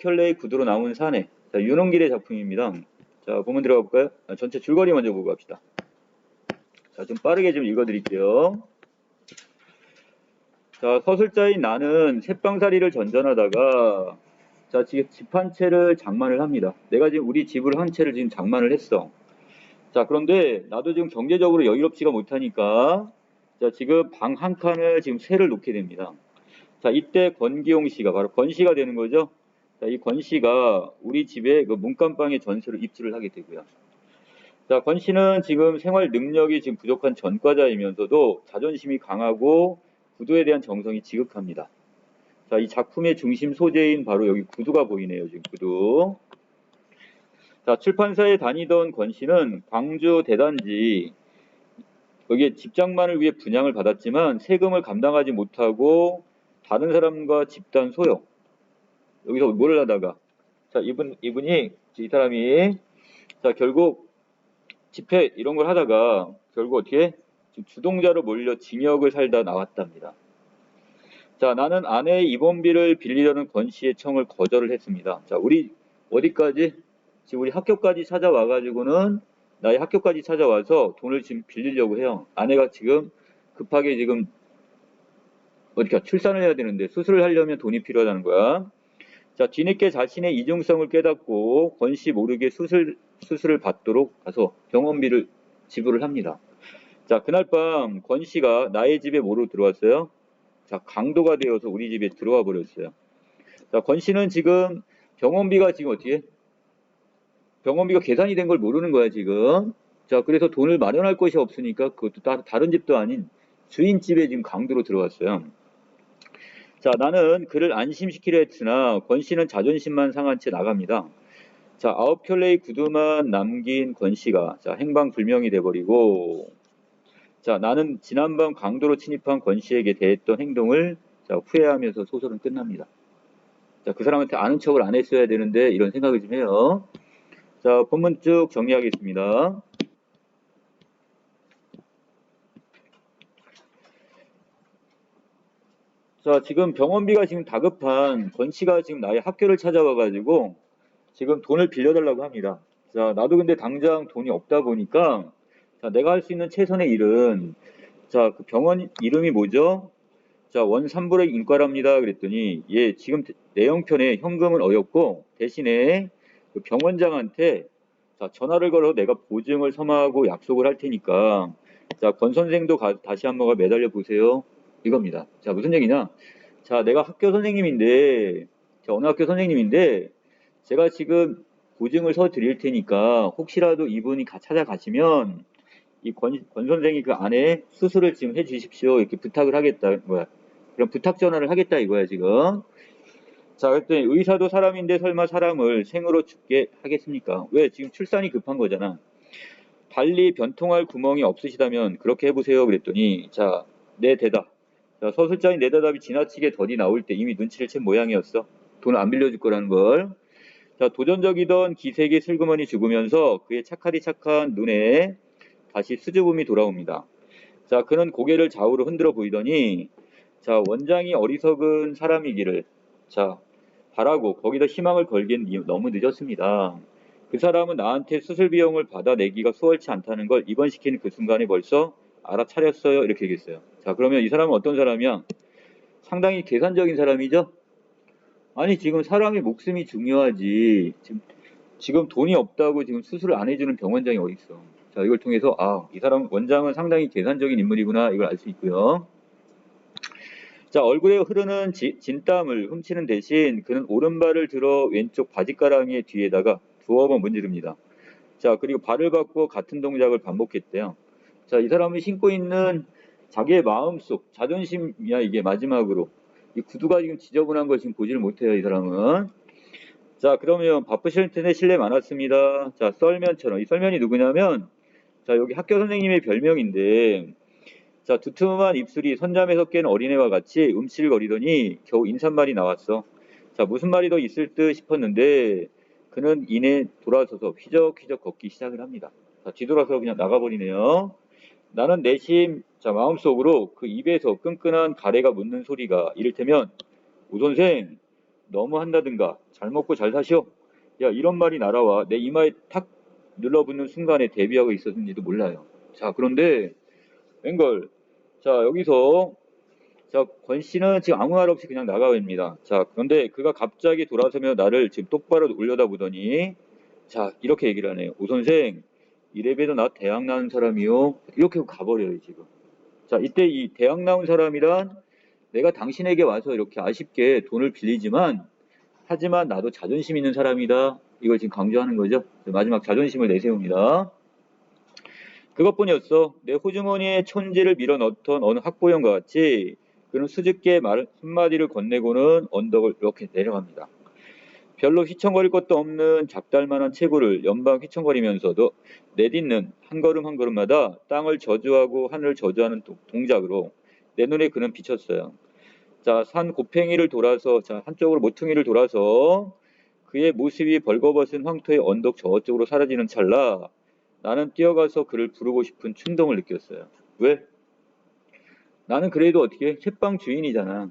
켤레의 구두로 나온 사내. 자, 윤홍길의 작품입니다. 자, 본문 들어가 볼까요? 아, 전체 줄거리 먼저 보고 갑시다. 자, 좀 빠르게 좀 읽어드릴게요. 자, 서술자인 나는 셋방살이를 전전하다가 자, 지금 집 한 채를 장만을 합니다. 내가 지금 우리 집을 한 채를 지금 장만을 했어. 자, 그런데 나도 지금 경제적으로 여유롭지가 못하니까 자, 지금 방 한 칸을 지금 세를 놓게 됩니다. 자, 이때 권기용 씨가 바로 권 씨가 되는 거죠. 자, 이 권 씨가 우리 집에 그 문간방에 전세를 입주를 하게 되고요. 자, 권 씨는 지금 생활 능력이 지금 부족한 전과자이면서도 자존심이 강하고 구두에 대한 정성이 지극합니다. 자, 이 작품의 중심 소재인 바로 여기 구두가 보이네요. 지금 구두. 자, 출판사에 다니던 권 씨는 광주 대단지 여기에 집장만을 위해 분양을 받았지만 세금을 감당하지 못하고 다른 사람과 집단 소요. 여기서 뭘 하다가 자, 이분 이분이 이 사람이 자, 결국 집회 이런 걸 하다가 결국 어떻게 주동자로 몰려 징역을 살다 나왔답니다. 자, 나는 아내의 입원비를 빌리려는 권 씨의 청을 거절을 했습니다. 자, 우리 어디까지? 지금 우리 학교까지 찾아와 가지고는 나의 학교까지 찾아와서 돈을 지금 빌리려고 해요. 아내가 지금 급하게 지금 어디까 출산을 해야 되는데 수술을 하려면 돈이 필요하다는 거야. 자, 뒤늦게 자신의 이중성을 깨닫고 권씨 모르게 수술 수술을 받도록 가서 병원비를 지불을 합니다. 자, 그날 밤 권 씨가 나의 집에 뭐로 들어왔어요? 자, 강도가 되어서 우리 집에 들어와 버렸어요. 자, 권 씨는 지금 병원비가 지금 어떻게? 병원비가 계산이 된 걸 모르는 거야, 지금. 자, 그래서 돈을 마련할 것이 없으니까 그것도 따- 다른 집도 아닌 주인 집에 지금 강도로 들어왔어요. 자, 나는 그를 안심시키려 했으나 권 씨는 자존심만 상한 채 나갑니다. 자, 아홉 켤레의 구두만 남긴 권 씨가 자, 행방 불명이 돼버리고 자, 나는 지난밤 강도로 침입한 권 씨에게 대했던 행동을 자, 후회하면서 소설은 끝납니다. 자, 그 사람한테 아는 척을 안 했어야 되는데 이런 생각을 좀 해요. 자, 본문 쭉 정리하겠습니다. 자, 지금 병원비가 지금 다급한 권 씨가 지금 나의 학교를 찾아와 가지고 지금 돈을 빌려달라고 합니다. 자, 나도 근데 당장 돈이 없다 보니까 자, 내가 할 수 있는 최선의 일은 자, 그 병원 이름이 뭐죠? 자, 원삼불의 인과랍니다. 그랬더니 예, 지금 내용편에 현금은 어였고 대신에 그 병원장한테 자, 전화를 걸어 내가 보증을 서하고 약속을 할 테니까 자, 권 선생도 가- 다시 한번 매달려 보세요. 이겁니다. 자, 무슨 얘기냐? 자, 내가 학교 선생님인데, 자, 어느 학교 선생님인데, 제가 지금 보증을 서 드릴 테니까, 혹시라도 이분이 가- 찾아가시면, 이 권, 권 선생이 그 안에 수술을 지금 해 주십시오. 이렇게 부탁을 하겠다, 뭐야. 그럼 부탁 전화를 하겠다 이거야, 지금. 자, 그랬더니 의사도 사람인데 설마 사람을 생으로 죽게 하겠습니까? 왜? 지금 출산이 급한 거잖아. 달리 변통할 구멍이 없으시다면 그렇게 해보세요. 그랬더니, 자, 내 대답. 자, 서술자인 내 대답이 지나치게 더디 나올 때 이미 눈치를 챈 모양이었어. 돈을 안 빌려줄 거라는 걸. 자, 도전적이던 기색의 슬그머니 죽으면서 그의 착하디 착한 눈에 다시 수줍음이 돌아옵니다. 자, 그는 고개를 좌우로 흔들어 보이더니, 자, 원장이 어리석은 사람이기를, 자, 바라고 거기다 희망을 걸기엔 이- 너무 늦었습니다. 그 사람은 나한테 수술 비용을 받아내기가 수월치 않다는 걸 입원시키는 그 순간에 벌써 알아차렸어요. 이렇게 얘기했어요. 자, 그러면 이 사람은 어떤 사람이야? 상당히 계산적인 사람이죠? 아니, 지금 사람의 목숨이 중요하지. 지금, 지금 돈이 없다고 지금 수술을 안 해주는 병원장이 어디 있어. 자, 이걸 통해서, 아, 이 사람, 원장은 상당히 계산적인 인물이구나. 이걸 알 수 있고요. 자, 얼굴에 흐르는 지- 진땀을 훔치는 대신 그는 오른발을 들어 왼쪽 바지가랑이 뒤에다가 두어 번 문지릅니다. 자, 그리고 발을 바꾸어 같은 동작을 반복했대요. 자, 이 사람이 신고 있는 자기의 마음속 자존심이야 이게 마지막으로. 이 구두가 지금 지저분한 걸 지금 보지를 못해요 이 사람은. 자 그러면 바쁘실 텐데 실례 많았습니다. 자 썰면처럼. 이 썰면이 누구냐면 자 여기 학교 선생님의 별명인데 자 두툼한 입술이 선잠에서 깬 어린애와 같이 움찔거리더니 겨우 인사말이 나왔어. 자 무슨 말이 더 있을 듯 싶었는데 그는 이내 돌아서서 휘적휘적 걷기 시작을 합니다. 자 뒤돌아서 그냥 나가버리네요. 나는 내심 자 마음속으로 그 입에서 끈끈한 가래가 묻는 소리가 이를테면 오 선생 너무 한다든가 잘 먹고 잘 사시오. 야, 이런 말이 날아와 내 이마에 탁 눌러붙는 순간에 데뷔하고 있었는지도 몰라요. 자, 그런데 웬걸. 자, 여기서 자, 권 씨는 지금 아무 말 없이 그냥 나가버립니다. 자, 그런데 그가 갑자기 돌아서며 나를 지금 똑바로 올려다보더니 자, 이렇게 얘기를 하네요. 오 선생, 이래봬도 나 대학 나온 사람이요. 이렇게 가버려요, 지금. 자, 이때 이 대학 나온 사람이란 내가 당신에게 와서 이렇게 아쉽게 돈을 빌리지만 하지만 나도 자존심 있는 사람이다. 이걸 지금 강조하는 거죠. 마지막 자존심을 내세웁니다. 그것뿐이었어. 내 호주머니에 촌지를 밀어 넣던 어느 학부형과 같이 그는 수줍게 말 한마디를 건네고는 언덕을 이렇게 내려갑니다. 별로 휘청거릴 것도 없는 작달만한 체구를 연방 휘청거리면서도 내딛는 한 걸음 한 걸음마다 땅을 저주하고 하늘을 저주하는 동- 동작으로 내 눈에 그는 비쳤어요. 자, 산 곱팽이를 돌아서 자, 한쪽으로 모퉁이를 돌아서 그의 모습이 벌거벗은 황토의 언덕 저쪽으로 사라지는 찰나 나는 뛰어가서 그를 부르고 싶은 충동을 느꼈어요. 왜? 나는 그래도 어떻게 책방 주인이잖아.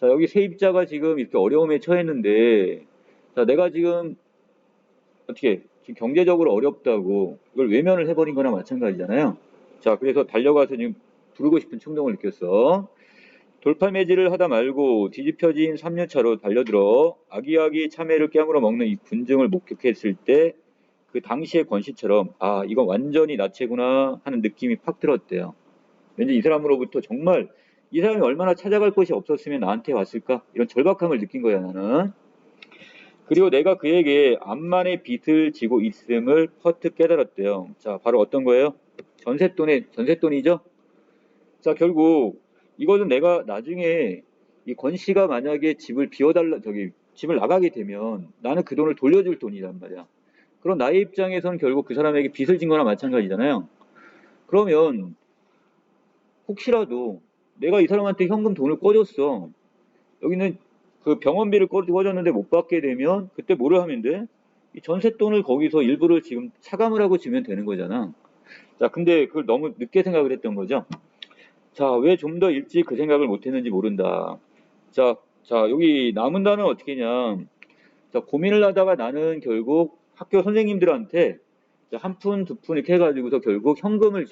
자, 여기 세입자가 지금 이렇게 어려움에 처했는데 자, 내가 지금 어떻게 지금 경제적으로 어렵다고 이걸 외면을 해버린 거나 마찬가지잖아요. 자, 그래서 달려가서 지금 부르고 싶은 충동을 느꼈어. 돌팔매질을 하다 말고 뒤집혀진 3년차로 달려들어 아기아기 참외를 깨물어 먹는 이 군증을 목격했을 때 그 당시의 권씨처럼 아 이건 완전히 나체구나 하는 느낌이 팍 들었대요. 왠지 이 사람으로부터 정말 이 사람이 얼마나 찾아갈 곳이 없었으면 나한테 왔을까 이런 절박함을 느낀 거야 나는. 그리고 내가 그에게 암만의 빚을 지고 있음을 퍼뜩 깨달았대요. 자 바로 어떤 거예요? 전셋돈의 전셋돈이죠. 자 결국 이거는 내가 나중에 이 권 씨가 만약에 집을 비워달라 저기 집을 나가게 되면 나는 그 돈을 돌려줄 돈이란 말이야. 그럼 나의 입장에서는 결국 그 사람에게 빚을 진 거나 마찬가지잖아요. 그러면 혹시라도 내가 이 사람한테 현금 돈을 꿔줬어. 여기는 그 병원비를 꿔- 꿔줬는데 못 받게 되면 그때 뭐를 하면 돼? 이 전셋돈을 거기서 일부를 지금 차감을 하고 주면 되는 거잖아. 자, 근데 그걸 너무 늦게 생각을 했던 거죠. 자, 왜 좀 더 일찍 그 생각을 못 했는지 모른다. 자, 자, 여기 남은 단은 어떻게 했냐. 자, 고민을 하다가 나는 결국 학교 선생님들한테 자, 한 푼, 두 푼 이렇게 해가지고서 결국 현금을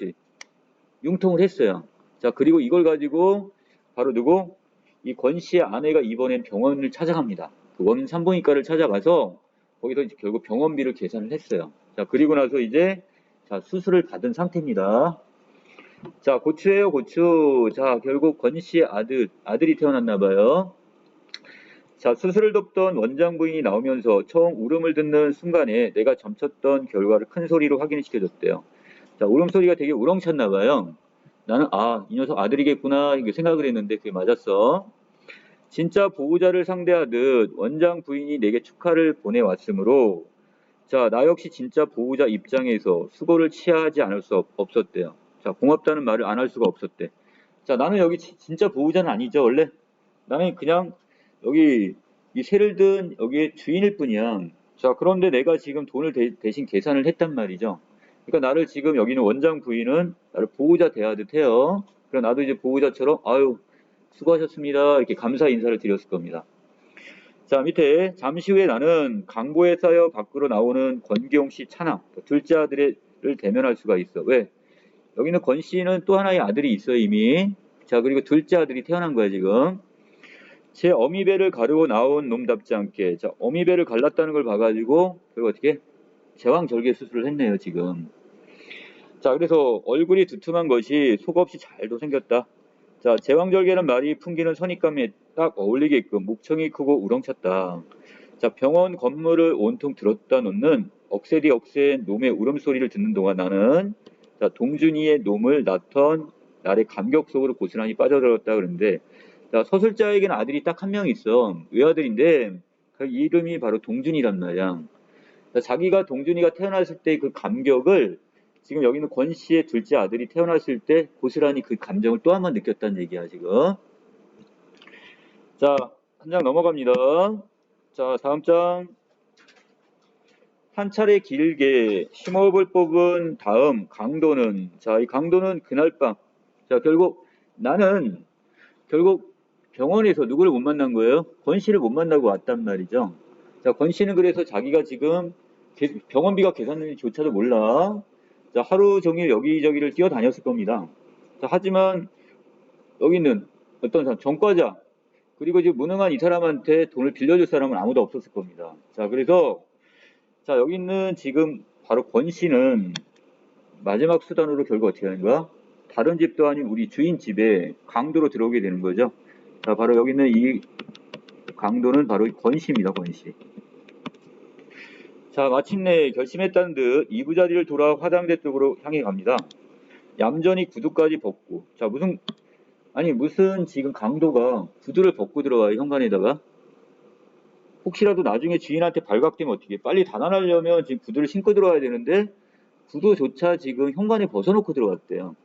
융통을 했어요. 자, 그리고 이걸 가지고 바로 누구? 이 권 씨의 아내가 이번엔 병원을 찾아갑니다. 그 원인 산부인과를 찾아가서 거기서 이제 결국 병원비를 계산을 했어요. 자, 그리고 나서 이제 자, 수술을 받은 상태입니다. 자, 고추예요, 고추. 자, 결국 권 씨의 아들, 아들이 태어났나 봐요. 자, 수술을 돕던 원장 부인이 나오면서 처음 울음을 듣는 순간에 내가 점쳤던 결과를 큰 소리로 확인시켜줬대요. 자, 울음소리가 되게 우렁찼나 봐요. 나는 아, 이 녀석 아들이겠구나 이렇게 생각을 했는데 그게 맞았어. 진짜 보호자를 상대하듯 원장 부인이 내게 축하를 보내왔으므로 자, 나 역시 진짜 보호자 입장에서 수고를 취하지 않을 수 없, 없었대요. 자, 고맙다는 말을 안 할 수가 없었대. 자, 나는 여기 지- 진짜 보호자는 아니죠, 원래. 나는 그냥 여기 이 새를 든 여기에 주인일 뿐이야. 자, 그런데 내가 지금 돈을 대, 대신 계산을 했단 말이죠. 그러니까 나를 지금 여기는 원장 부인은 나를 보호자 대하듯 해요. 그럼 나도 이제 보호자처럼 아유 수고하셨습니다 이렇게 감사 인사를 드렸을 겁니다. 자 밑에 잠시 후에 나는 강보에 쌓여 밖으로 나오는 권기용 씨 차남 둘째 아들을 대면할 수가 있어. 왜? 여기는 권 씨는 또 하나의 아들이 있어요 이미. 자 그리고 둘째 아들이 태어난 거야 지금. 제 어미배를 가르고 나온 놈답지 않게 자 어미배를 갈랐다는 걸 봐가지고 그리고 어떻게 제왕절개 수술을 했네요 지금. 자 그래서 얼굴이 두툼한 것이 속없이 잘도 생겼다. 자 제왕절개는 말이 풍기는 선입감에 딱 어울리게끔 목청이 크고 우렁찼다. 자 병원 건물을 온통 들었다 놓는 억세디 억센 놈의 울음소리를 듣는 동안 나는 자 동준이의 놈을 낳던 날의 감격 속으로 고스란히 빠져들었다 그러는데 자 서술자에게는 아들이 딱 한 명 있어 외아들인데 그 이름이 바로 동준이란 말이야. 자, 자기가 동준이가 태어났을 때 그 감격을 지금 여기는 권 씨의 둘째 아들이 태어났을 때 고스란히 그 감정을 또 한 번 느꼈다는 얘기야 지금. 자, 한 장 넘어갑니다. 자, 다음 장. 한 차례 길게 심호흡을 뽑은 다음 강도는 자, 이 강도는 그날 밤. 자, 결국 나는 결국 병원에서 누구를 못 만난 거예요? 권 씨를 못 만나고 왔단 말이죠. 자, 권 씨는 그래서 자기가 지금 개- 병원비가 계산되는지조차도 몰라. 자, 하루 종일 여기저기를 뛰어다녔을 겁니다. 자, 하지만 여기 있는 어떤 사람, 전과자, 그리고 지금 무능한 이 사람한테 돈을 빌려줄 사람은 아무도 없었을 겁니다. 자, 그래서, 자, 여기 있는 지금 바로 권 씨는 마지막 수단으로 결국 어떻게 하는 거야? 다른 집도 아닌 우리 주인 집에 강도로 들어오게 되는 거죠. 자, 바로 여기 있는 이 강도는 바로 권 씨입니다, 권 씨. 자, 마침내 결심했다는 듯 이부자리를 돌아 화장대 쪽으로 향해 갑니다. 얌전히 구두까지 벗고. 자, 무슨, 아니, 무슨 지금 강도가 구두를 벗고 들어와요, 현관에다가? 혹시라도 나중에 주인한테 발각되면 어떻게, 빨리 단안하려면 지금 구두를 신고 들어와야 되는데, 구두조차 지금 현관에 벗어놓고 들어왔대요.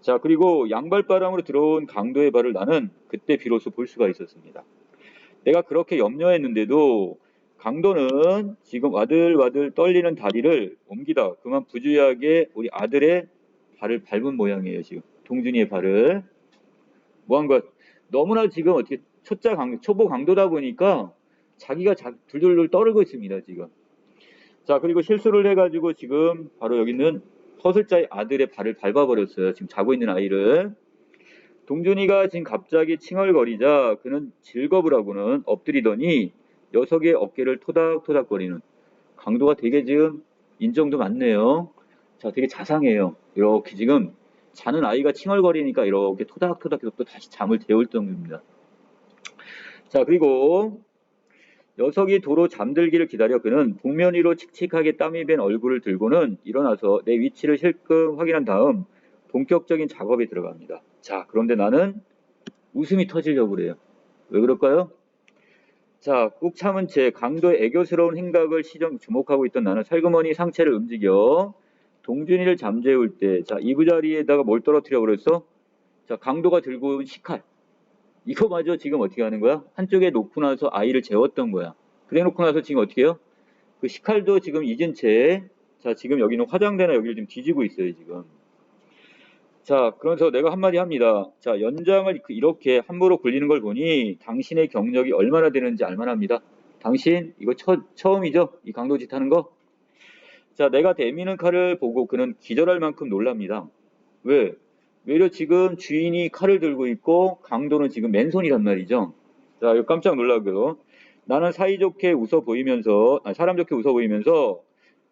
자, 그리고 양발바람으로 들어온 강도의 발을 나는 그때 비로소 볼 수가 있었습니다. 내가 그렇게 염려했는데도 강도는 지금 와들와들 떨리는 다리를 옮기다 그만 부주의하게 우리 아들의 발을 밟은 모양이에요 지금. 동준이의 발을. 뭐 한 것 너무나 지금 어떻게 초짜 강 초보 강도다 보니까 자기가 자, 둘둘둘 떠르고 있습니다 지금. 자 그리고 실수를 해가지고 지금 바로 여기 있는 허슬자의 아들의 발을 밟아버렸어요 지금 자고 있는 아이를. 동준이가 지금 갑자기 칭얼거리자 그는 즐겁을 하고는 엎드리더니 녀석의 어깨를 토닥토닥거리는 강도가 되게 지금 인정도 많네요. 자, 되게 자상해요. 이렇게 지금 자는 아이가 칭얼거리니까 이렇게 토닥토닥 해서 또 다시 잠을 재울 정도입니다. 자, 그리고 녀석이 도로 잠들기를 기다려 그는 복면 위로 칙칙하게 땀이 밴 얼굴을 들고는 일어나서 내 위치를 실끔 확인한 다음 본격적인 작업에 들어갑니다. 자, 그런데 나는 웃음이 터지려고 그래요. 왜 그럴까요? 자, 꾹 참은 채 강도의 애교스러운 행각을 시정 주목하고 있던 나는 살그머니 상체를 움직여 동준이를 잠재울 때, 자, 이부자리에다가 뭘 떨어뜨려 버렸어? 자, 강도가 들고 온 식칼. 이거마저 지금 어떻게 하는 거야? 한쪽에 놓고 나서 아이를 재웠던 거야. 그래 놓고 나서 지금 어떻게 해요? 그 식칼도 지금 잊은 채, 자, 지금 여기는 화장대나 여기를 지금 뒤지고 있어요, 지금. 자, 그래서 내가 한마디 합니다. 자, 연장을 그 이렇게 함부로 굴리는 걸 보니 당신의 경력이 얼마나 되는지 알만합니다. 당신 이거 처, 처음이죠? 이 강도짓 하는 거? 자, 내가 대미는 칼을 보고 그는 기절할 만큼 놀랍니다. 왜? 왜려 지금 주인이 칼을 들고 있고 강도는 지금 맨손이란 말이죠. 자, 이거 깜짝 놀라고요. 나는 사이좋게 웃어 보이면서, 아, 사람 좋게 웃어 보이면서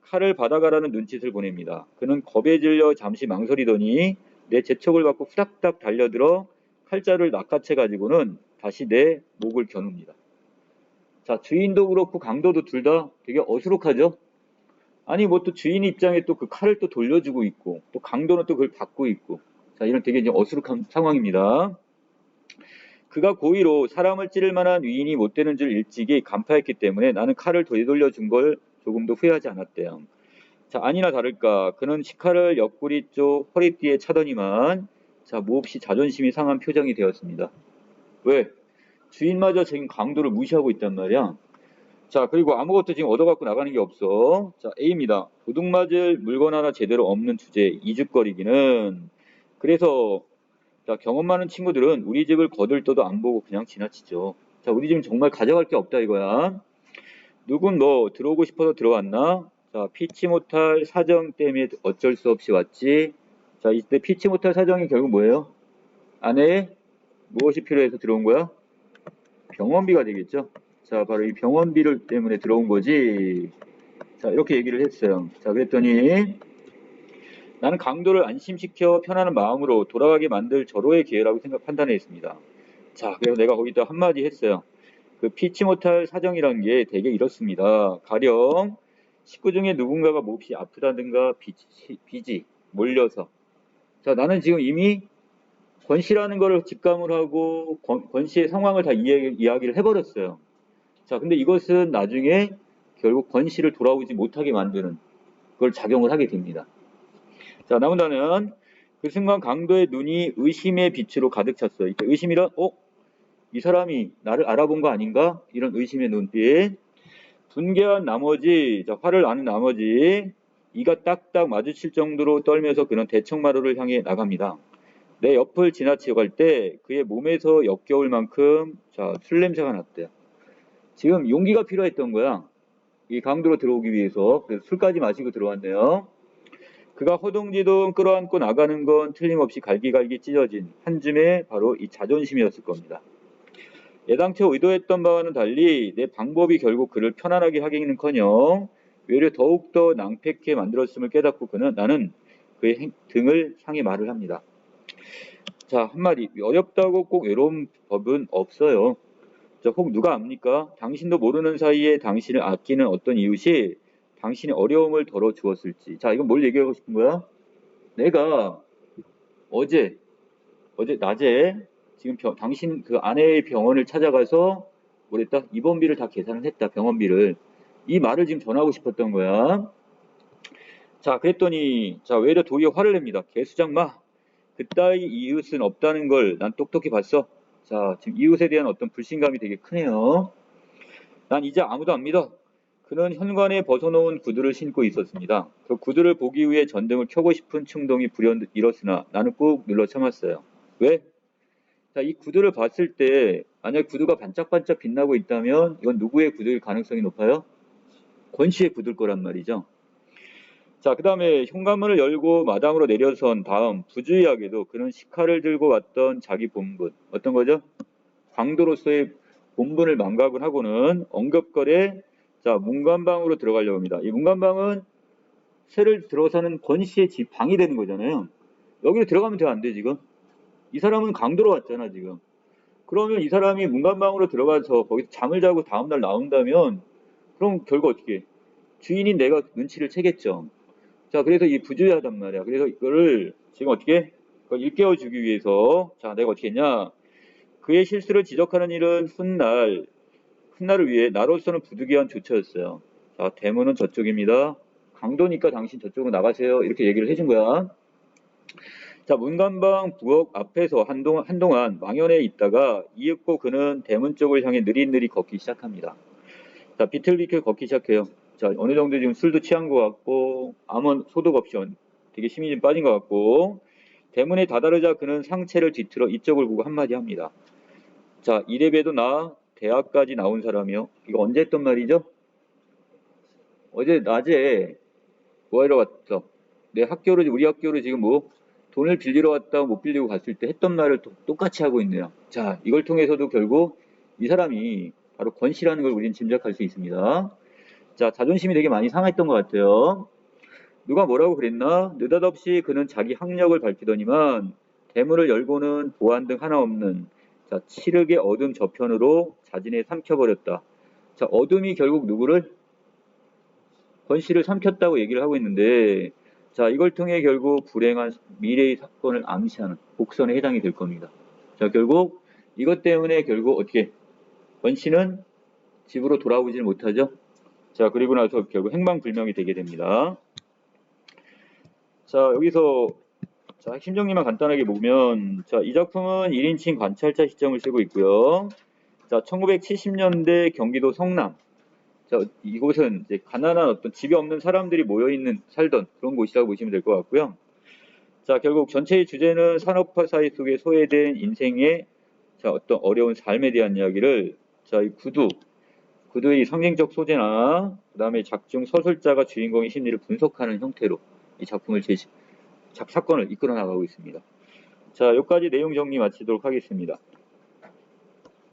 칼을 받아가라는 눈짓을 보냅니다. 그는 겁에 질려 잠시 망설이더니 내 재촉을 받고 후닥닥 달려들어 칼자를 낚아채 가지고는 다시 내 목을 겨눕니다. 자, 주인도 그렇고 강도도 둘 다 되게 어수룩하죠? 아니, 뭐 또 주인 입장에 또 그 칼을 또 돌려주고 있고, 또 강도는 또 그걸 받고 있고, 자, 이런 되게 이제 어수룩한 상황입니다. 그가 고의로 사람을 찌를 만한 위인이 못 되는 줄 일찍이 간파했기 때문에 나는 칼을 되돌려 준 걸 조금도 후회하지 않았대요. 자, 아니나 다를까 그는 식칼을 옆구리 쪽 허리띠에 차더니만 자, 몹시 자존심이 상한 표정이 되었습니다. 왜? 주인마저 지금 강도를 무시하고 있단 말이야. 자, 그리고 아무것도 지금 얻어갖고 나가는 게 없어. 자, A입니다. 도둑 맞을 물건 하나 제대로 없는 주제, 이죽거리기는. 그래서, 자, 경험 많은 친구들은 우리 집을 거들떠도 안 보고 그냥 지나치죠. 자, 우리 집은 정말 가져갈 게 없다 이거야. 누군 너 들어오고 싶어서 들어왔나? 자, 피치 못할 사정 때문에 어쩔 수 없이 왔지. 자, 이때 피치 못할 사정이 결국 뭐예요? 안에 무엇이 필요해서 들어온 거야? 병원비가 되겠죠. 자, 바로 이 병원비를 때문에 들어온 거지. 자, 이렇게 얘기를 했어요. 자, 그랬더니 나는 강도를 안심시켜 편안한 마음으로 돌아가게 만들 절호의 기회라고 생각 판단했습니다. 자, 그래서 내가 거기다 한마디 했어요. 그 피치 못할 사정이라는 게 되게 이렇습니다. 가령 식구 중에 누군가가 몹시 아프다든가 빚이, 빚이 몰려서 자 나는 지금 이미 권 씨라는 거를 직감을 하고 권, 권 씨의 상황을 다 이해, 이야기를 해버렸어요. 자 근데 이것은 나중에 결국 권 씨를 돌아오지 못하게 만드는 그걸 작용을 하게 됩니다. 자 나온다는 그 순간 강도의 눈이 의심의 빛으로 가득 찼어요. 의심이란 어? 이 사람이 나를 알아본 거 아닌가? 이런 의심의 눈빛. 분개한 나머지, 자, 화를 나는 나머지, 이가 딱딱 마주칠 정도로 떨면서 그는 대청마루를 향해 나갑니다. 내 옆을 지나치고 갈때 그의 몸에서 역겨울 만큼 자, 술 냄새가 났대요. 지금 용기가 필요했던 거야. 이 강도로 들어오기 위해서. 술까지 마시고 들어왔네요. 그가 허둥지둥 끌어안고 나가는 건 틀림없이 갈기갈기 찢어진 한 줌의 바로 이 자존심이었을 겁니다. 예당초 의도했던 바와는 달리 내 방법이 결국 그를 편안하게 하기는커녕 외려 더욱더 낭패케 만들었음을 깨닫고 그는 나는 그의 행- 등을 향해 말을 합니다. 자 한마디 어렵다고 꼭 외로운 법은 없어요. 자, 혹 누가 압니까? 당신도 모르는 사이에 당신을 아끼는 어떤 이웃이 당신의 어려움을 덜어 주었을지. 자, 이건 뭘 얘기하고 싶은 거야? 내가 어제, 어제 낮에 지금 병- 당신 그 아내의 병원을 찾아가서 뭐랬다? 입원비를 다 계산을 했다. 병원비를. 이 말을 지금 전하고 싶었던 거야. 자, 그랬더니, 자, 외려 도리어 화를 냅니다. 개수장 마. 그따위 이웃은 없다는 걸 난 똑똑히 봤어. 자, 지금 이웃에 대한 어떤 불신감이 되게 크네요. 난 이제 아무도 안 믿어. 그는 현관에 벗어놓은 구두를 신고 있었습니다. 그 구두를 보기 위해 전등을 켜고 싶은 충동이 불현듯 일었으나 나는 꾹 눌러 참았어요. 왜? 자, 이 구두를 봤을 때 만약 구두가 반짝반짝 빛나고 있다면 이건 누구의 구두일 가능성이 높아요? 권 씨의 구두일 거란 말이죠. 자, 그 다음에 현관문을 열고 마당으로 내려선 다음 부주의하게도 그는 식칼을 들고 왔던 자기 본분 어떤 거죠? 광도로서의 본분을 망각을 하고는 엉겁거래 자 문간방으로 들어가려고 합니다. 이 문간방은 새를 들어서는 권 씨의 집 방이 되는 거잖아요. 여기로 들어가면 돼안 돼 지금? 이 사람은 강도로 왔잖아 지금. 그러면 이 사람이 문간방으로 들어가서 거기서 잠을 자고 다음날 나온다면 그럼 결과 어떻게? 해? 주인인 내가 눈치를 채겠죠. 자, 그래서 이 부주의하단 말이야. 그래서 이거를 지금 어떻게 그걸 일깨워 주기 위해서 자, 내가 어떻게 했냐? 그의 실수를 지적하는 일은 훗날 훗날을 위해 나로서는 부득이한 조처였어요. 자, 대문은 저쪽입니다. 강도니까 당신 저쪽으로 나가세요. 이렇게 얘기를 해준 거야. 자, 문간방 부엌 앞에서 한동안, 한동안 망연해 있다가 이윽고 그는 대문 쪽을 향해 느릿느릿 걷기 시작합니다. 자, 비틀비틀 걷기 시작해요. 자, 어느 정도 지금 술도 취한 것 같고, 아무 소독 없이 되게 힘이 좀 빠진 것 같고, 대문에 다다르자 그는 상체를 뒤틀어 이쪽을 보고 한마디 합니다. 자, 이래봬도 나 대학까지 나온 사람이요. 이거 언제 했던 말이죠? 어제 낮에 뭐 하러 왔어? 내 학교로, 우리 학교로 지금 뭐 돈을 빌리러 왔다가 못 빌리고 갔을 때 했던 말을 또 똑같이 하고 있네요. 자, 이걸 통해서도 결국 이 사람이 바로 권 씨라는 걸 우리는 짐작할 수 있습니다. 자, 자존심이 되게 많이 상했던 것 같아요. 누가 뭐라고 그랬나? 느닷없이 그는 자기 학력을 밝히더니만 대문을 열고는 보안 등 하나 없는 자, 칠흑의 어둠 저편으로 자진해 삼켜버렸다. 자, 어둠이 결국 누구를? 권 씨를 삼켰다고 얘기를 하고 있는데, 자, 이걸 통해 결국 불행한 미래의 사건을 암시하는 복선에 해당이 될 겁니다. 자, 결국 이것 때문에 결국 어떻게 권 씨는 집으로 돌아오질 못하죠. 자, 그리고 나서 결국 행방불명이 되게 됩니다. 자, 여기서 자, 핵심 정리만 간단하게 보면 자, 이 작품은 1인칭 관찰자 시점을 쓰고 있고요. 자, 1970년대 경기도 성남. 자, 이곳은 이제 가난한 어떤 집이 없는 사람들이 모여 있는 살던 그런 곳이라고 보시면 될 것 같고요. 자, 결국 전체의 주제는 산업화 사회 속에 소외된 인생의 자, 어떤 어려운 삶에 대한 이야기를 자, 이 구두, 구두의 상징적 소재나 그다음에 작중 서술자가 주인공의 심리를 분석하는 형태로 이 작품을 제시, 작 사건을 이끌어 나가고 있습니다. 자, 여기까지 내용 정리 마치도록 하겠습니다.